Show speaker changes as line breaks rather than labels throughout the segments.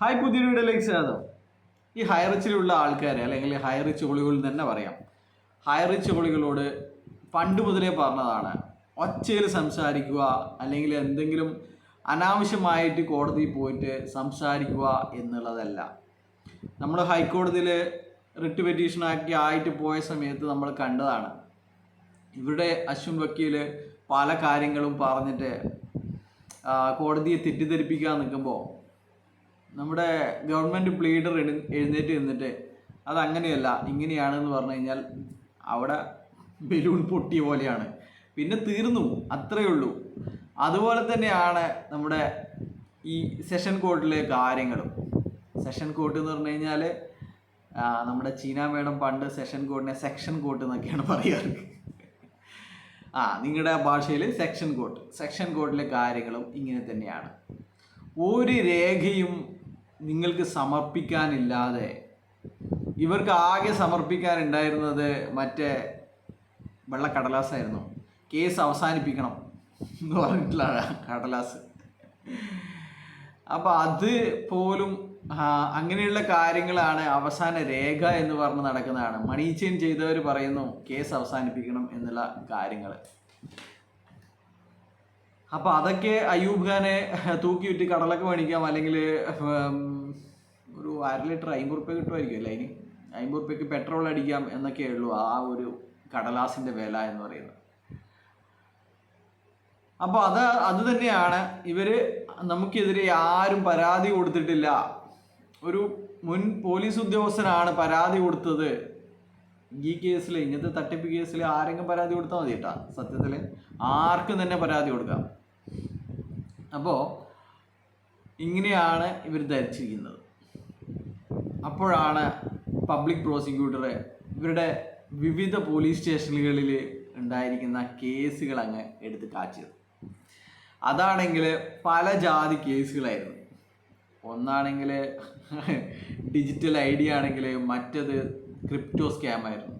Hi പുതിയ വീഡിയോയിലേക്ക് സ്വാഗതം. ഈ ഹൈറിച്ചിലുള്ള ആൾക്കാരെ അല്ലെങ്കിൽ ഹൈ റിച്ച് ഒളികൾ തന്നെ പറയാം. ഹൈ റിച്ച് ഒളികളോട് പണ്ട് മുതലേ പറഞ്ഞതാണ് ഒച്ചയിൽ സംസാരിക്കുക അല്ലെങ്കിൽ എന്തെങ്കിലും അനാവശ്യമായിട്ട് കോടതിയിൽ പോയിട്ട് സംസാരിക്കുക എന്നുള്ളതല്ല. നമ്മൾ ഹൈക്കോടതിയിൽ റിട്ട് പെറ്റീഷനാക്കി ആയിട്ട് പോയ സമയത്ത് നമ്മൾ കണ്ടതാണ്. ഇവരുടെ അശ്വിൻ വക്കീൽ പല കാര്യങ്ങളും പറഞ്ഞിട്ട് കോടതിയെ തെറ്റിദ്ധരിപ്പിക്കാൻ നിൽക്കുമ്പോൾ നമ്മുടെ ഗവൺമെന്റ് പ്ലീഡർ എഴുന്നേറ്റ് നിന്നിട്ട് അതങ്ങനെയല്ല ഇങ്ങനെയാണെന്ന് പറഞ്ഞു കഴിഞ്ഞാൽ അവിടെ ബലൂൺ പൊട്ടിയ പോലെയാണ്. പിന്നെ തീർന്നു അത്രയേ ഉള്ളൂ. അതുപോലെ തന്നെയാണ് നമ്മുടെ ഈ സെഷൻ കോർട്ടിലെ കാര്യങ്ങളും. സെഷൻ കോർട്ട് എന്ന് പറഞ്ഞു കഴിഞ്ഞാൽ നമ്മുടെ ചീന മേഡം പണ്ട് സെഷൻ കോർട്ടിനെ സെക്ഷൻ കോർട്ട് എന്നൊക്കെയാണ് പറയാറ്. ആ നിങ്ങളുടെ ഭാഷയിൽ സെക്ഷൻ കോർട്ട് സെക്ഷൻ കോർട്ടിലെ കാര്യങ്ങളും ഇങ്ങനെ തന്നെയാണ്. ഒരു രേഖയും നിങ്ങൾക്ക് സമർപ്പിക്കാനില്ലാതെ. ഇവർക്ക് ആകെ സമർപ്പിക്കാനുണ്ടായിരുന്നത് മറ്റേ വെള്ളക്കടലാസായിരുന്നു. കേസ് അവസാനിപ്പിക്കണം എന്ന് പറഞ്ഞിട്ടുള്ള കടലാസ്. അപ്പോൾ അത് പോലും അങ്ങനെയുള്ള കാര്യങ്ങളാണ് അവസാന രേഖ എന്ന് പറഞ്ഞ് നടക്കുന്നതാണ്. മണി ചെയിൻ ചെയ്തവർ പറയുന്നു കേസ് അവസാനിപ്പിക്കണം എന്നുള്ള കാര്യങ്ങൾ അപ്പോൾ അതൊക്കെ അയ്യൂബ് ഖാനെ തൂക്കിവിറ്റ് കടലൊക്കെ മേടിക്കാം അല്ലെങ്കിൽ ഒരു അര ലിറ്റർ അമ്പത് റുപ്യ കിട്ടുമായിരിക്കും അല്ലേ? അതിന് അമ്പത് റുപ്യക്ക് പെട്രോൾ അടിക്കാം എന്നൊക്കെയേ ഉള്ളൂ ആ ഒരു കടലാസിന്റെ വില എന്ന് പറയുന്നത്. അപ്പോൾ അത് അത് തന്നെയാണ്. ഇവർ നമുക്കെതിരെ ആരും പരാതി കൊടുത്തിട്ടില്ല. ഒരു മുൻ പോലീസ് ഉദ്യോഗസ്ഥനാണ് പരാതി കൊടുത്തത്. ഈ കേസിൽ ഇങ്ങനത്തെ തട്ടിപ്പ് കേസിൽ ആരെങ്കിലും പരാതി കൊടുത്താൽ മതി കേട്ടാ സത്യത്തിൽ ആർക്കും തന്നെ പരാതി കൊടുക്കാം. അപ്പോൾ ഇങ്ങനെയാണ് ഇവർ ധരിച്ചിരിക്കുന്നത്. അപ്പോഴാണ് പബ്ലിക് പ്രോസിക്യൂട്ടറെ ഇവരുടെ വിവിധ പോലീസ് സ്റ്റേഷനുകളിൽ ഉണ്ടായിരിക്കുന്ന കേസുകൾ അങ്ങ് എടുത്ത് കാച്ചിയത്. അതാണെങ്കിൽ പല ജാതി കേസുകളായിരുന്നു. ഒന്നാണെങ്കിൽ ഡിജിറ്റൽ ഐ ഡി ആണെങ്കിൽ മറ്റത് ക്രിപ്റ്റോ സ്കാം ആയിരുന്നു.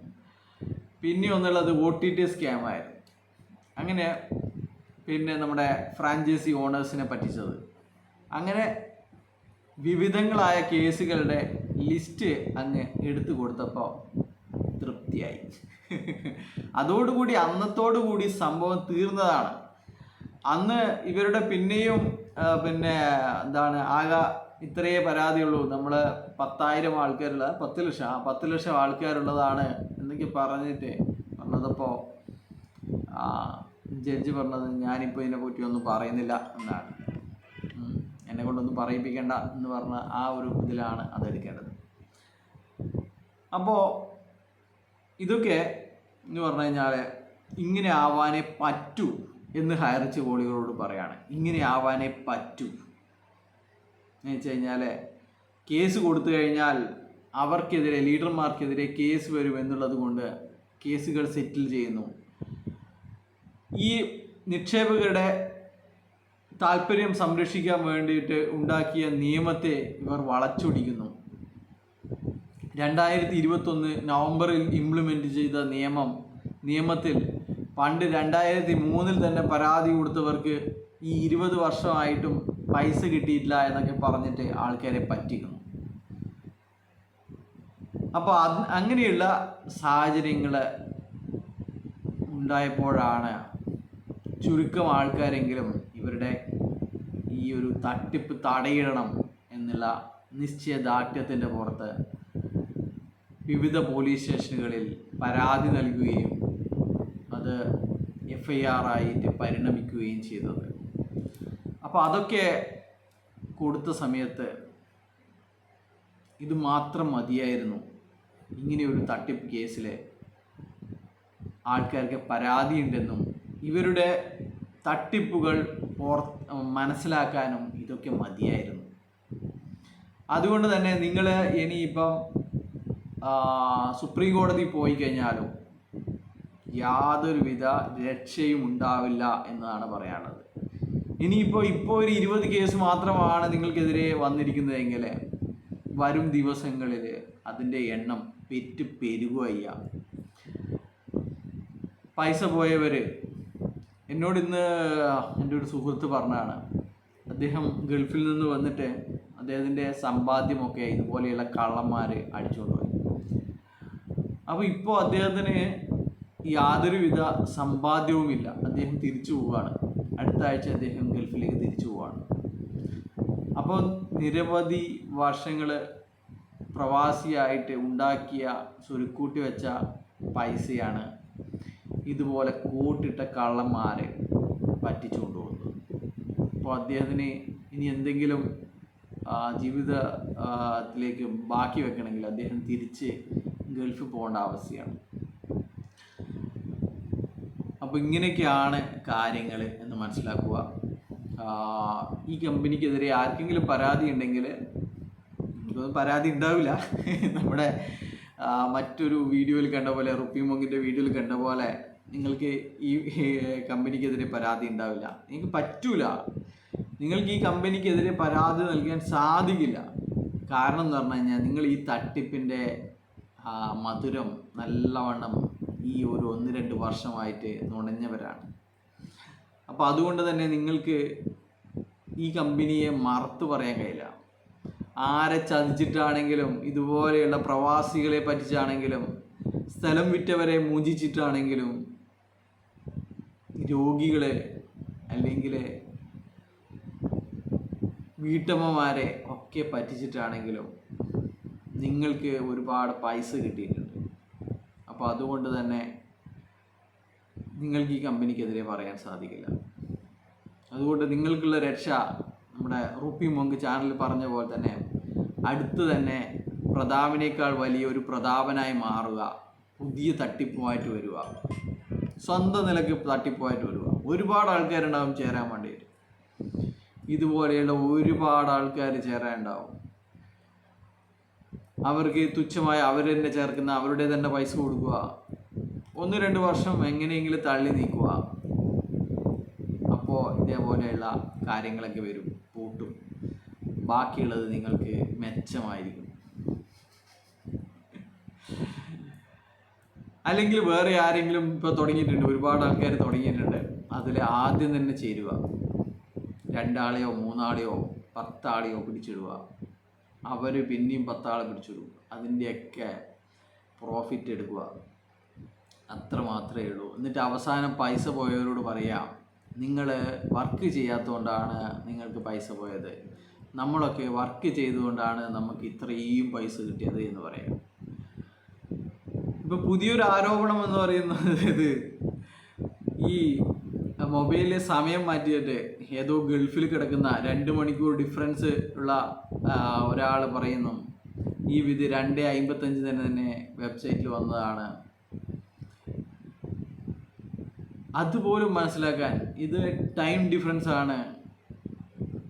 പിന്നെ ഒന്നുള്ളത് ഒ ടി ടി സ്കാം ആയിരുന്നു. അങ്ങനെ പിന്നെ നമ്മുടെ ഫ്രാഞ്ചൈസി ഓണേഴ്സിനെ പറ്റിച്ചത്. അങ്ങനെ വിവിധങ്ങളായ കേസുകളുടെ ലിസ്റ്റ് അങ്ങ് എടുത്തു കൊടുത്തപ്പോൾ തൃപ്തിയായി. അതോടുകൂടി അന്നത്തോടുകൂടി സംഭവം തീർന്നതാണ്. അന്ന് ഇവരുടെ പിന്നെയും പിന്നെ എന്താണ് ആകെ ഇത്രയേ പരാതിയുള്ളൂ. നമ്മൾ പത്തായിരം ആൾക്കാരുള്ള പത്ത് ലക്ഷം പത്ത് ലക്ഷം ആൾക്കാരുള്ളതാണ് എന്നൊക്കെ പറഞ്ഞിട്ട് പറഞ്ഞതപ്പോൾ ജഡ്ജി പറഞ്ഞത് ഞാനിപ്പോൾ ഇതിനെ പറ്റി ഒന്നും പറയുന്നില്ല എന്നാണ്. എന്നെ കൊണ്ടൊന്നും പറയിപ്പിക്കേണ്ട എന്ന് പറഞ്ഞ ആ ഒരു ഇതിലാണ് അതെടുക്കേണ്ടത്. അപ്പോൾ ഇതൊക്കെ എന്ന് പറഞ്ഞു കഴിഞ്ഞാൽ ഇങ്ങനെ ആവാനേ പറ്റൂ എന്ന് ഹയറിച്ച് കോളികളോട് പറയാണ്. ഇങ്ങനെ ആവാനേ പറ്റൂ. എന്ന് വെച്ച് കഴിഞ്ഞാൽ കേസ് കൊടുത്തു കഴിഞ്ഞാൽ അവർക്കെതിരെ ലീഡർമാർക്കെതിരെ കേസ് വരും എന്നുള്ളത് കൊണ്ട് കേസുകൾ സെറ്റിൽ ചെയ്യുന്നു. ഈ നിക്ഷേപകരുടെ താല്പര്യം സംരക്ഷിക്കാൻ വേണ്ടിയിട്ട് ഉണ്ടാക്കിയ നിയമത്തെ ഇവർ വളച്ചൊടിക്കുന്നു. രണ്ടായിരത്തി ഇരുപത്തൊന്ന് നവംബറിൽ ഇംപ്ലിമെന്റ് ചെയ്ത നിയമം നിയമത്തിൽ പണ്ട് രണ്ടായിരത്തി മൂന്നിൽ തന്നെ പരാതി കൊടുത്തവർക്ക് ഈ ഇരുപത് വർഷമായിട്ടും പൈസ കിട്ടിയിട്ടില്ല എന്നൊക്കെ പറഞ്ഞിട്ട് ആൾക്കാരെ പറ്റിക്കുന്നു. അപ്പോൾ അത് അങ്ങനെയുള്ള സാഹചര്യങ്ങൾ ഉണ്ടായപ്പോഴാണ് ചുരുക്കം ആൾക്കാരെങ്കിലും ഇവരുടെ ഈ ഒരു തട്ടിപ്പ് തടയിടണം എന്നുള്ള നിശ്ചയദാർഢ്യത്തിന്റെ പുറത്ത് വിവിധ പോലീസ് സ്റ്റേഷനുകളിൽ പരാതി നൽകുകയും അത് എഫ് ഐ ആർ ആയിട്ട് പരിണമിക്കുകയും ചെയ്തത്. അപ്പോൾ അതൊക്കെ കൊടുത്ത സമയത്ത് ഇത് മാത്രം മതിയായിരുന്നു. ഇങ്ങനെ ഒരു തട്ടിപ്പ് കേസിൽ ആൾക്കാർക്ക് പരാതിയുണ്ടെന്നും ഇവരുടെ തട്ടിപ്പുകൾ ഓർ മനസ്സിലാക്കാനും ഇതൊക്കെ മതിയായിരുന്നു. അതുകൊണ്ട് തന്നെ നിങ്ങൾ ഇനിയിപ്പം സുപ്രീം കോടതി പോയി കഴിഞ്ഞാലും യാതൊരുവിധ രക്ഷയും ഉണ്ടാവില്ല എന്നതാണ് പറയാനുള്ളത്. ഇനിയിപ്പോൾ ഇപ്പോൾ ഒരു ഇരുപത് കേസ് മാത്രമാണ് നിങ്ങൾക്കെതിരെ വന്നിരിക്കുന്നതെങ്കിൽ വരും ദിവസങ്ങളിൽ അതിന്റെ എണ്ണം പെറ്റ് പെരുകയ്യ പൈസ പോയവർ എന്നോട് ഇന്ന് എന്റെ ഒരു സുഹൃത്ത് പറഞ്ഞാണ് അദ്ദേഹം ഗൾഫിൽ നിന്ന് വന്നിട്ട് അദ്ദേഹത്തിന്റെ സമ്പാദ്യമൊക്കെ ഇതുപോലെയുള്ള കള്ളന്മാർ അടിച്ചുകൊണ്ടുപോയി അപ്പോൾ ഇപ്പോൾ അദ്ദേഹത്തിന് യാതൊരുവിധ സമ്പാദ്യവുമില്ല. അദ്ദേഹം തിരിച്ചു പോവുകയാണ് അടുത്ത ആഴ്ച അദ്ദേഹം ഗൾഫിലേക്ക് തിരിച്ചു പോവാണ്. അപ്പോൾ നിരവധി വർഷങ്ങൾ പ്രവാസിയായിട്ട് ഉണ്ടാക്കിയ ചുരുക്കൂട്ടി വെച്ച പൈസയാണ് ഇതുപോലെ കൂട്ടിട്ട കള്ളന്മാരെ പറ്റിച്ചു കൊണ്ടുപോകുന്നത്. അപ്പോൾ അദ്ദേഹത്തിന് ഇനി എന്തെങ്കിലും ജീവിതത്തിലേക്ക് ജീവിത ത്തിലേക്ക് ബാക്കി വെക്കണമെങ്കിൽ അദ്ദേഹം തിരിച്ച് ഗൾഫ് പോകേണ്ട അവസ്ഥയാണ് അപ്പോൾ ഇങ്ങനെയൊക്കെയാണ് കാര്യങ്ങൾ എന്ന് മനസ്സിലാക്കുക. ഈ കമ്പനിക്കെതിരെ ആർക്കെങ്കിലും പരാതി ഉണ്ടെങ്കിൽ എനിക്കൊന്നും പരാതി ഉണ്ടാവില്ല. നമ്മുടെ മറ്റൊരു വീഡിയോയിൽ കണ്ട പോലെ റുപ്പി മോങ്ങിന്റെ വീഡിയോയിൽ കണ്ട പോലെ നിങ്ങൾക്ക് ഈ കമ്പനിക്കെതിരെ പരാതി ഉണ്ടാവില്ല. നിങ്ങൾക്ക് പറ്റൂല. നിങ്ങൾക്ക് ഈ കമ്പനിക്കെതിരെ പരാതി നൽകാൻ സാധിക്കില്ല. കാരണം എന്ന് പറഞ്ഞു കഴിഞ്ഞാൽ നിങ്ങൾ ഈ തട്ടിപ്പിന്റെ മധുരം നല്ലവണ്ണം ഈ ഒരു ഒന്ന് രണ്ട് വർഷമായിട്ട് നുണഞ്ഞവരാണ്. അപ്പോൾ അതുകൊണ്ട് തന്നെ നിങ്ങൾക്ക് ഈ കമ്പനിയെ മറത്തു പറയാൻ കഴിയില്ല. ആരെ ചതിച്ചിട്ടാണെങ്കിലും ഇതുപോലെയുള്ള പ്രവാസികളെ പറ്റിച്ചാണെങ്കിലും സ്ഥലം വിറ്റവരെ മൂജിച്ചിട്ടാണെങ്കിലും രോഗികളെ അല്ലെങ്കിൽ വീട്ടമ്മമാരെ ഒക്കെ പറ്റിച്ചിട്ടാണെങ്കിലും നിങ്ങൾക്ക് ഒരുപാട് പൈസ കിട്ടിയിട്ടുണ്ട്. അപ്പോൾ അതുകൊണ്ട് തന്നെ നിങ്ങൾക്ക് ഈ കമ്പനിക്കെതിരെ പറയാൻ സാധിക്കില്ല. അതുകൊണ്ട് നിങ്ങൾക്കുള്ള രക്ഷ നമ്മുടെ റുപ്പി മൊങ്ക് ചാനലിൽ പറഞ്ഞ പോലെ തന്നെ അടുത്ത് തന്നെ പ്രതാപനേക്കാൾ വലിയൊരു പ്രതാപനായി മാറുക പുതിയ തട്ടിപ്പുമായിട്ട് വരിക സ്വന്തം നിലയ്ക്ക് തട്ടിപ്പുമായിട്ട് വരിക. ഒരുപാട് ആൾക്കാരുണ്ടാവും ചേരാൻ വേണ്ടിയിട്ട്. ഇതുപോലെയുള്ള ഒരുപാട് ആൾക്കാർ ചേരാനുണ്ടാവും അവർക്ക് തുച്ഛമായ അവർ തന്നെ ചേർക്കുന്ന അവരുടെ തന്നെ പൈസ കൊടുക്കുക. ഒന്ന് രണ്ട് വർഷം എങ്ങനെയെങ്കിലും തള്ളി നീക്കുക. അപ്പോൾ ഇതേപോലെയുള്ള കാര്യങ്ങളൊക്കെ വരും പൂട്ടും. ബാക്കിയുള്ളത് നിങ്ങൾക്ക് മെച്ചമായിരിക്കും. അല്ലെങ്കിൽ വേറെ ആരെങ്കിലും ഇപ്പോൾ തുടങ്ങിയിട്ടുണ്ട് ഒരുപാട് ആൾക്കാർ തുടങ്ങിയിട്ടുണ്ട്. അതിൽ ആദ്യം തന്നെ ചേരുക. രണ്ടാളെയോ മൂന്നാളെയോ പത്താളെയോ പിടിച്ചിടുക. അവർ പിന്നെയും പത്താളെ പിടിച്ചിടും അതിന്റെയൊക്കെ പ്രോഫിറ്റ് എടുക്കുക. അത്ര മാത്രമേ ഉള്ളൂ. എന്നിട്ട് അവസാനം പൈസ പോയവരോട് പറയാം നിങ്ങൾ വർക്ക് ചെയ്യാത്തതുകൊണ്ടാണ് നിങ്ങൾക്ക് പൈസ പോയത്. നമ്മളൊക്കെ വർക്ക് ചെയ്തുകൊണ്ടാണ് നമുക്ക് ഇത്രയും പൈസ കിട്ടിയത് എന്ന് പറയാം. ഇപ്പോൾ പുതിയൊരു ആരോപണം എന്ന് പറയുന്നത് ഇത്. ഈ മൊബൈലിലെ സമയം മാറ്റിയിട്ട് ഏതോ ഗൾഫിൽ കിടക്കുന്ന രണ്ട് മണിക്കൂർ ഡിഫറൻസ് ഉള്ള ഒരാൾ പറയുന്നു ഈ വിധി രണ്ട് അമ്പത്തഞ്ച് തന്നെ തന്നെ വെബ്സൈറ്റിൽ വന്നതാണ്. അതുപോലും മനസ്സിലാക്കാൻ ഇത് ടൈം ഡിഫറൻസ് ആണ്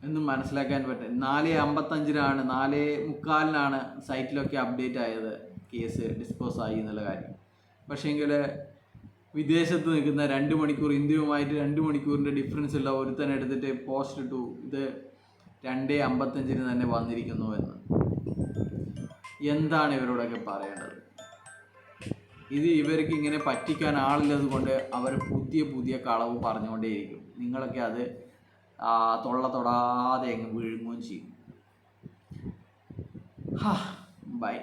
എന്ന് മനസ്സിലാക്കാൻ പറ്റും. നാല് അമ്പത്തഞ്ചിനാണ് നാല് മുക്കാലിനാണ് സൈറ്റിലൊക്കെ അപ്ഡേറ്റ് ആയത് കേസ് ഡിസ്പോസ് ആയി എന്നുള്ള കാര്യം. പക്ഷേങ്കിൽ വിദേശത്ത് നിൽക്കുന്ന രണ്ട് മണിക്കൂർ ഇന്ത്യയുമായിട്ട് രണ്ട് മണിക്കൂറിന്റെ ഡിഫറൻസ് ഉള്ള ഒരുത്തനെടുത്തിട്ട് പോസ്റ്റ് ഇട്ടു. ഇത് രണ്ട് അമ്പത്തഞ്ചിന് തന്നെ വന്നിരിക്കുന്നു എന്ന്. എന്താണ് ഇവരോടൊക്കെ പറയേണ്ടത്? ഇത് ഇവർക്ക് ഇങ്ങനെ പറ്റിക്കാൻ ആളില്ലത് കൊണ്ട് അവർ പുതിയ പുതിയ കളവ് പറഞ്ഞുകൊണ്ടേയിരിക്കും. നിങ്ങളൊക്കെ അത് തൊള്ള തൊടാതെ അങ്ങ് വിഴുങ്ങുകയും ചെയ്യും. ബൈ.